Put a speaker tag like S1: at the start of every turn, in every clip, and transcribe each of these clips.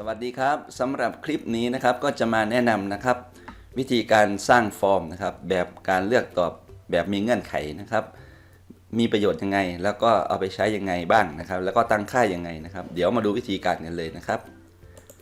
S1: สวัสดีครับสำหรับคลิปนี้นะครับก็จะมาแนะนำนะครับ วิธีการสร้างฟอร์มนะครับ แบบการเลือกตอบแบบมีเงื่อนไขนะครับ มีประโยชน์ยังไง แล้วก็เอาไปใช้ยังไงบ้างนะครับ แล้วก็ตั้งค่ายังไงนะครับ เดี๋ยวมาดูวิธีการกันเลยนะครับ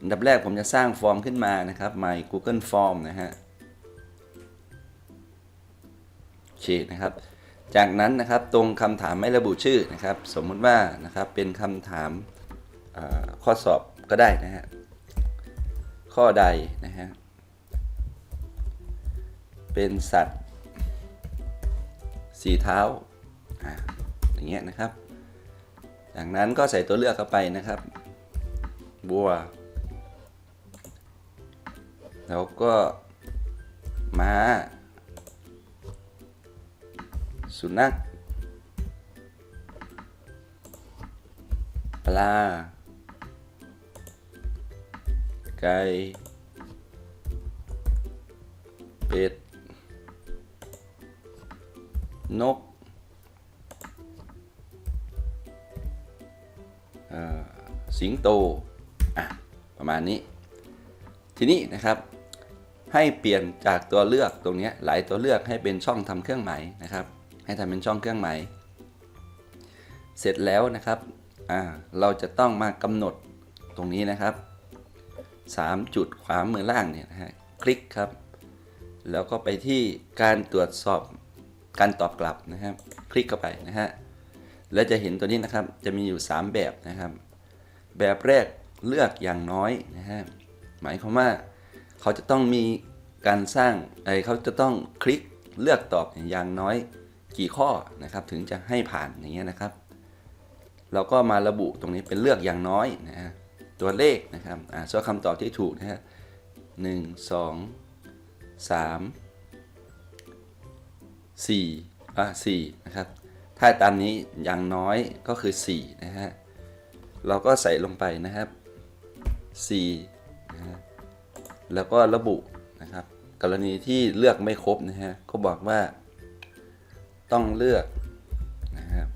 S1: อันดับแรกผมจะสร้างฟอร์มขึ้นมานะครับ my Google Form นะฮะโอเคนะครับ จากนั้นนะครับตรงคำถามไม่ระบุชื่อนะครับ สมมุติว่านะครับเป็นคำถามข้อสอบ ก็ได้นะฮะ ข้อใดนะฮะ เป็นสัตว์สีเท้าอ่าอย่างเงี้ยนะครับ จากนั้นก็ใส่ตัวเลือกเข้าไปนะครับ บัว แล้วก็ม้า สุนัขปลา ไก่เป็ด นกสิงโตอะประมาณนี้ ทีนี้นะครับให้เปลี่ยนจากตัวเลือกตรงนี้หลายตัวเลือกให้เป็นช่องทำเครื่องหมายนะครับ ให้ทำเป็นช่องเครื่องหมายเสร็จแล้วนะครับเราจะต้องมากำหนดตรงนี้นะครับ 3 จุดขวามือล่างเนี่ยนะฮะคลิกครับ แล้วก็ไปที่การตรวจสอบการตอบกลับนะครับ คลิกเข้าไปนะฮะแล้วจะเห็นตัวนี้นะครับจะมีอยู่ 3 แบบนะครับ แบบแรกเลือกอย่างน้อยนะฮะหมายความว่าเขาจะต้องมีการสร้างไอเขาจะต้องคลิกเลือกตอบอย่างน้อยกี่ข้อนะครับ ถึงจะให้ผ่านอย่างเงี้ยนะครับ เราก็มาระบุตรงนี้เป็นเลือกอย่างน้อยนะฮะ ตัวเลขนะครับอ่าส่วนคำตอบที่ถูกนะฮะหนึ่งสองสามสี่อ่าสี่นะครับ ถ้าตามนี้อย่างน้อยก็คือ4นะฮะ เราก็ใส่ลงไปนะครับ4นะฮะ แล้วก็ระบุนะครับ กรณีที่เลือกไม่ครบนะฮะ ก็บอกว่าต้องเลือกนะครับ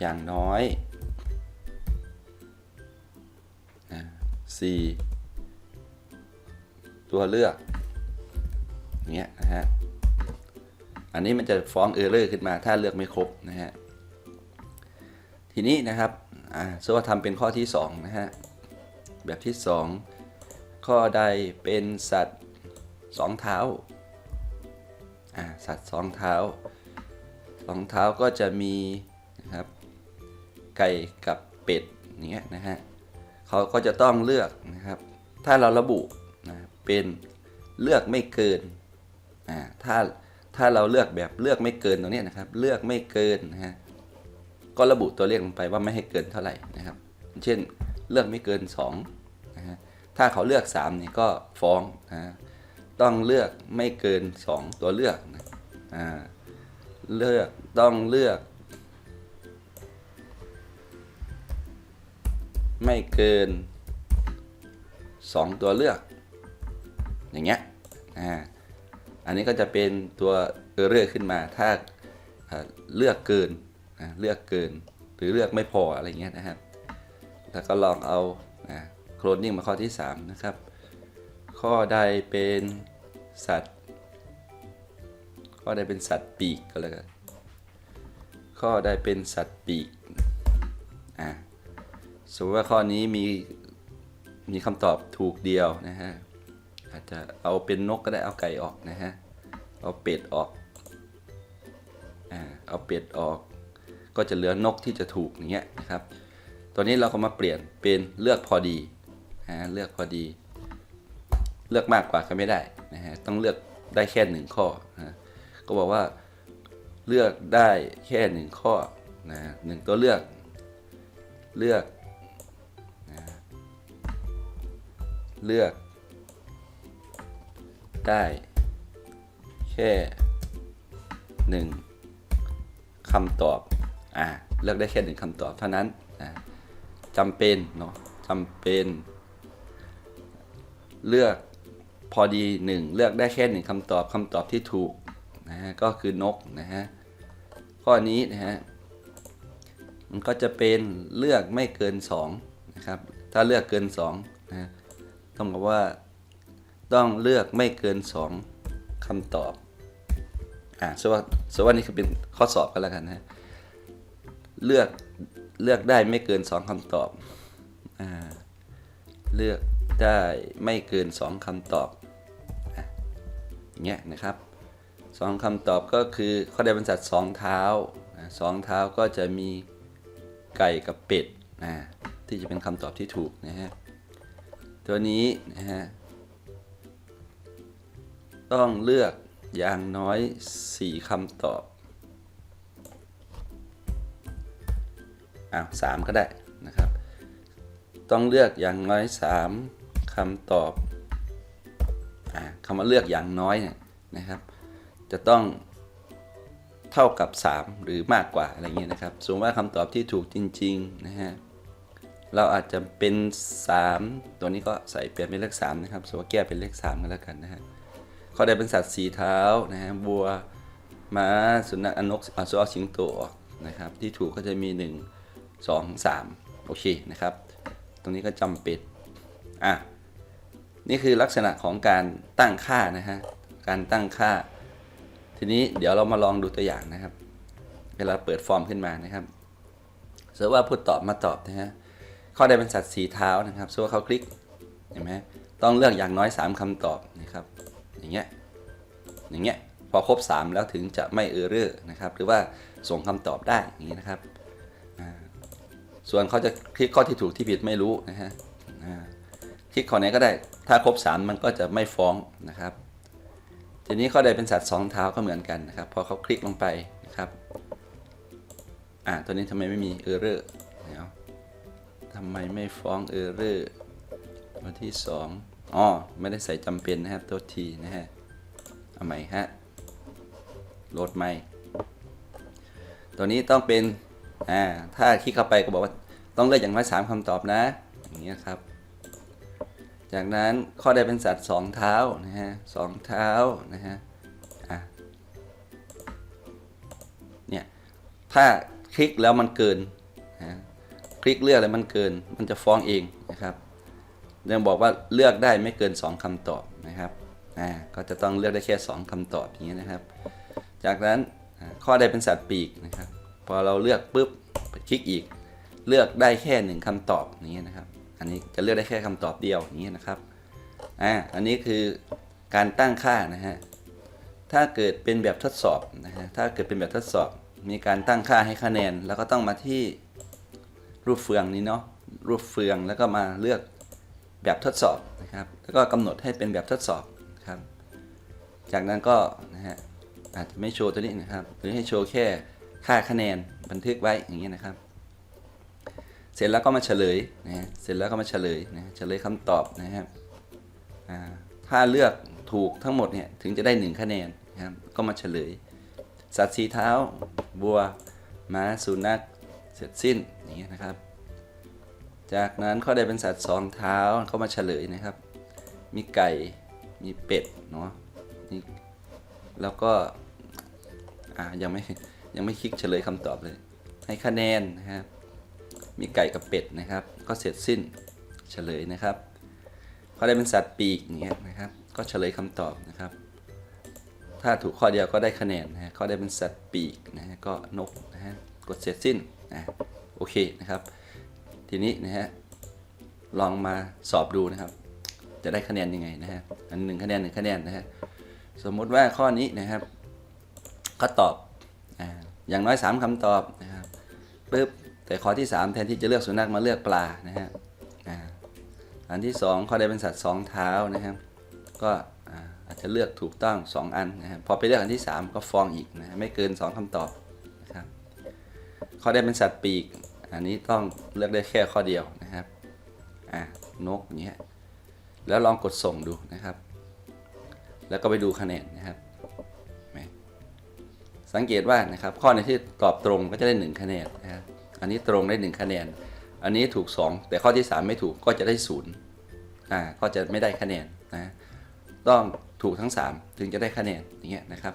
S1: อย่างน้อย นะสี่ตัวเลือกเงี้ยนะฮะ อันนี้มันจะฟ้องเออร์เลอร์ขึ้นมาถ้าเลือกไม่ครบนะฮะ ทีนี้นะครับอ่าสมมติว่าทำเป็นข้อที่ 2 นะฮะ แบบที่ 2 ข้อใดเป็นสัตว์สองเท้าอ่าสัตว์สองเท้าสองเท้าก็จะมีนะครับไก่กับเป็ดอย่างเงี้ยนะฮะ เขาก็จะต้องเลือกนะครับ ถ้าเราระบุนะเป็นเลือกไม่เกินอ่าถ้าถ้าเราเลือกแบบเลือกไม่เกินตรงนี้นะครับ เลือกไม่เกินนะฮะก็ระบุตัวเลขลงไปว่าไม่ให้เกินเท่าไหร่นะครับ เช่นเลือกไม่เกิน2นะฮะถ้าเขาเลือก3นี่ก็ฟ้องนะฮะต้องเลือกไม่เกิน 2 ตัวเลือกนะอ่าเลือกต้องเลือก ไม่เกิน 2 ตัวเลือก อย่างเงี้ยอ่าอันนี้ก็จะเป็นตัวเออร์เรอร์ขึ้นมา ถ้าเลือกเกินเลือกเกิน หรือเลือกไม่พออะไรเงี้ยนะครับ แล้วก็ลองเอาโคลนนิ่งมาข้อที่ 3 นะครับ ข้อใดเป็นสัตว์ ข้อใดเป็นสัตว์ปีกก็แล้วกัน ข้อใดเป็นสัตว์ปีก อ่า สมมติว่าข้อนี้มีมีคำตอบถูกเดียวนะฮะ อาจจะเอาเป็นนกก็ได้เอาไก่ออกนะฮะ เอาเป็ดออกอ่าเอาเป็ดออก ก็จะเหลือนกที่จะถูกอย่างเงี้ยนะครับตัวนี้เราก็มาเปลี่ยนเป็นเลือกพอดีฮะเลือกพอดี เลือกมากกว่าก็ไม่ได้นะฮะ ต้องเลือกได้แค่หนึ่งข้อนะก็บอกว่าเลือกได้แค่หนึ่งข้อนะหนึ่งตัวเลือก เลือก เลือก ได้ แค่หนึ่งคำตอบ อ่า เลือกได้แค่หนึ่งคำตอบเท่านั้นนะจำเป็นเนาะจำเป็น เลือกพอดีหนึ่งเลือกได้แค่หนึ่งคำตอบคำตอบที่ถูกนะฮะก็คือนกนะฮะข้อนี้นะฮะมันก็จะเป็นเลือกไม่เกิน2นะครับถ้าเลือกเกิน2นะ ต้องบอกว่าต้องเลือกไม่เกิน 2คำตอบ อ่าสว่าสว่านี่คือเป็นข้อสอบกันแล้วกันนะ เลือกเลือกได้ไม่เกิน 2คำตอบ อ่า เลือกได้ไม่เกิน 2คำตอบอย่างเงี้ยนะครับสองคำตอบก็คือข้อใดเป็นสัตว์สองเท้าอ่าสองเท้าก็จะมีไก่กับเป็ดนะที่จะเป็นคำตอบที่ถูกนะฮะ ตัวนี้นะฮะต้องเลือกอย่างน้อย 4คำตอบอ้าวสามก็ได้นะครับ ต้องเลือกอย่างน้อย 3คำตอบอ่าคำว่าเลือกอย่างน้อยเนี่ยนะครับ จะต้องเท่ากับ 3 หรือมากกว่าอะไรเงี้ยนะครับ สมมติว่าคำตอบที่ถูกจริง ๆ นะฮะ เราอาจจะเป็น 3 ตัวนี้ก็ใส่เปลี่ยนเป็นเลข3นะครับสว่าแก้เป็นเลข3กันแล้วกันนะฮะข้อใดเป็นสัตว์สีเท้านะฮะบัวม้าสุนัขอนกอสุรสิงโตนะครับที่ถูกก็จะมี 1 2 3 โอเคนะครับ ตรงนี้ก็จำเป็นอะนี่คือลักษณะของการตั้งค่านะฮะการตั้งค่า ทีนี้เดี๋ยวเรามาลองดูตัวอย่างนะครับ เวลาเปิดฟอร์มขึ้นมานะครับเสมมติว่าผู้ตอบมาตอบนะฮะ ข้อใดเป็นสัตว์สีเท้านะครับสมมติว่าเขาคลิกเห็นไหมต้องเลือกอย่างน้อย 3คำตอบนะครับ อย่างเงี้ยอย่างเงี้ยพอครบ 3 แล้วถึงจะไม่เออร์เรอร์นะครับ หรือว่าส่งคำตอบได้อย่างนี้นะครับ ส่วนเขาจะคลิกข้อที่ถูกที่ผิดไม่รู้นะฮะคลิกข้อไหนก็ได้ถ้าครบ 3 มันก็จะไม่ฟ้องนะครับทีนี้ข้อใดเป็นสัตว์สองเท้าก็เหมือนกันนะครับ พอเขาคลิกลงไปนะครับอ่าตัวนี้ทำไมไม่มีเออร์เรอร์เดี๋ยว ทำไมไม่ฟ้องเออร์เรอร์ตัวที่สองอ๋อ ไม่ได้ใส่จำเป็นนะครับตัวทีนะฮะ เอาใหม่ฮะ โหลดใหม่ ตัวนี้ต้องเป็น อ่า ถ้าคลิกเข้าไปก็บอกว่าต้องเลือกอย่างน้อยสามคำตอบนะ อย่างเงี้ยครับ จากนั้นข้อใดเป็นสัตว์สองเท้านะฮะสองเท้านะฮะ อะ เนี่ย ถ้าคลิกแล้วมันเกิน คลิกเลือกแล้วมันเกิน มันจะฟ้องเองนะครับยังบอกว่าเลือกได้ไม่เกิน 2คำตอบนะครับอ่าก็จะต้องเลือกได้แค่ 2คำตอบอย่างนี้ยนะครับ จากนั้นข้อใดเป็นสัตว์ปีกนะครับ พอเราเลือกปุ๊บคลิกอีก เลือกได้แค่หนึ่งคำตอบอย่างนี้ยนะครับ อันนี้จะเลือกได้แค่คำตอบเดียวอย่างนี้ยนะครับอ่าอันนี้คือการตั้งค่านะฮะถ้าเกิดเป็นแบบทดสอบนะฮะถ้าเกิดเป็นแบบทดสอบ มีการตั้งค่าให้คะแนน แล้วก็ต้องมาที่ รูปเฟืองนี้เนาะรูปเฟืองแล้วก็มาเลือกแบบทดสอบนะครับ แล้วก็กำหนดให้เป็นแบบทดสอบครับ จากนั้นก็นะฮะอาจจะไม่โชว์ตัวนี้นะครับ หรือให้โชว์แค่ค่าคะแนนบันทึกไว้อย่างเงี้ยนะครับ เสร็จแล้วก็มาเฉลยนะฮะเสร็จแล้วก็มาเฉลยนะเฉลยคำตอบนะครับถ้าเลือกถูกทั้งหมดเนี่ยถึงจะได้ 1 คะแนนนะครับ ก็มาเฉลย สัตว์สีเท้า บัวม้าสุนัข เสร็จสิ้นอย่างเงี้ยนะครับ จากนั้นข้อใดเป็นสัตว์สองเท้าก็มาเฉลยนะครับ มีไก่มีเป็ดเนาะนี่แล้วก็อ่ายังไม่ยังไม่คลิกเฉลยคำตอบเลย ให้คะแนนนะครับ มีไก่กับเป็ดนะครับ ก็เสร็จสิ้นเฉลยนะครับข้อใดเป็นสัตว์ปีกอย่างเงี้ยนะครับ ก็เฉลยคำตอบนะครับ ถ้าถูกข้อเดียวก็ได้คะแนนนะฮะข้อใดเป็นสัตว์ปีกนะฮะก็นกนะฮะกดเสร็จสิ้น นะโอเคนะครับ ทีนี้นะฮะลองมาสอบดูนะครับ จะได้คะแนนยังไงนะฮะอันหนึ่งคะแนนหนึ่งคะแนนนะฮะสมมติว่าข้อนี้นะครับก็ตอบออย่างน้อย 3คำตอบนะครับปึ๊บแต่ข้อที่ 3 แทนที่จะเลือกสุนัขมาเลือกปลานะฮะอันที่ 2 ข้อใดเป็นสัตว์สองเท้านะครับ ก็อาจจะเลือกถูกต้อง 2 อันนะครับพอไปเลือกอันที่ 3 ก็ฟองอีกนะไม่เกิน 2คำตอบ ข้อใดเป็นสัตว์ปีก อันนี้ต้องเลือกได้แค่ข้อเดียวนะครับอ่านกอย่างเงี้ยแล้วลองกดส่งดูนะครับ แล้วก็ไปดูคะแนนนะครับ สังเกตว่านะครับ ข้อไหนที่ตอบตรงก็จะได้ 1 คะแนนนะครับอันนี้ตรงได้ 1 คะแนน อันนี้ถูก 2 แต่ข้อที่ 3 ไม่ถูกก็จะได้0อ่าก็จะไม่ได้คะแนนนะต้องถูกทั้ง 3 ถึงจะได้คะแนนอย่างเงี้ยนะครับ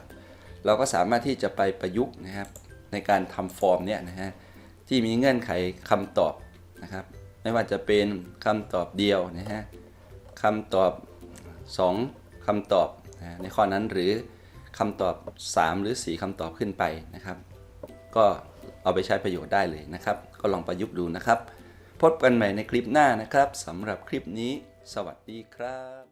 S1: เราก็สามารถที่จะไปประยุกต์นะครับ ในการทำฟอร์มเนี่ยนะฮะที่มีเงื่อนไขคำตอบนะครับไม่ว่าจะเป็นคำตอบเดียวนะฮะคำตอบ 2คำตอบนะในข้อนั้นหรือคำตอบ 3 หรือ 4คำตอบขึ้นไปนะครับ ก็เอาไปใช้ประโยชน์ได้เลยนะครับ ก็ลองประยุกต์ดูนะครับ พบกันใหม่ในคลิปหน้านะครับสำหรับคลิปนี้ สวัสดีครับ